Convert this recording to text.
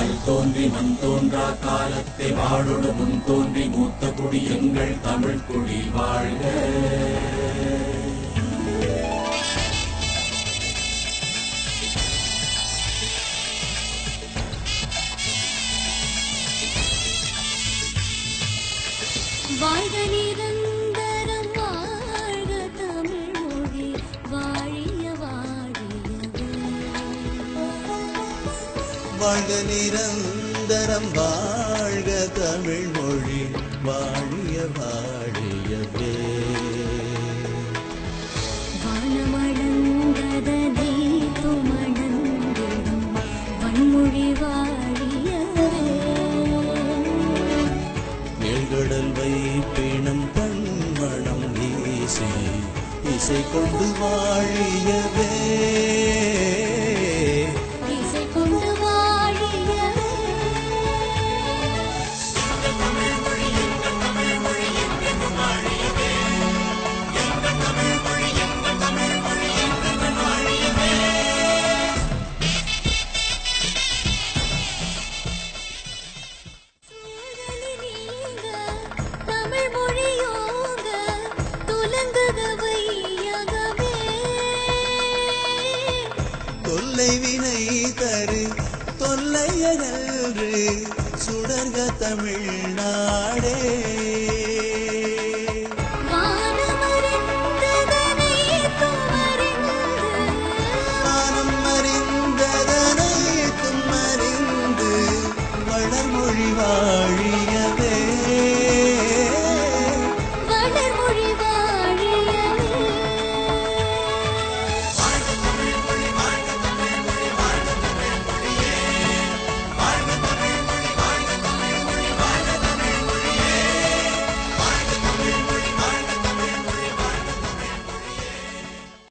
கல் தோன்றி மண் தோன்றா காலத்தை வாழொடு முன் தோன்றி மூத்த குடி எங்கள் தமிழ் குடி வாழ்க. வாழ்க நிரந்தரம் வாழ்க நிரந்தரம் வாழ்க தமிழ் மொழி வாழிய வாழியவே. மேல்கடல் வைப்பினம் தன்மணம் வீசி இசை கொண்டு வாழியவே. தொல்லை வினை தரு தொல்லையகன்று சுடர்க தமிழ்நாடே.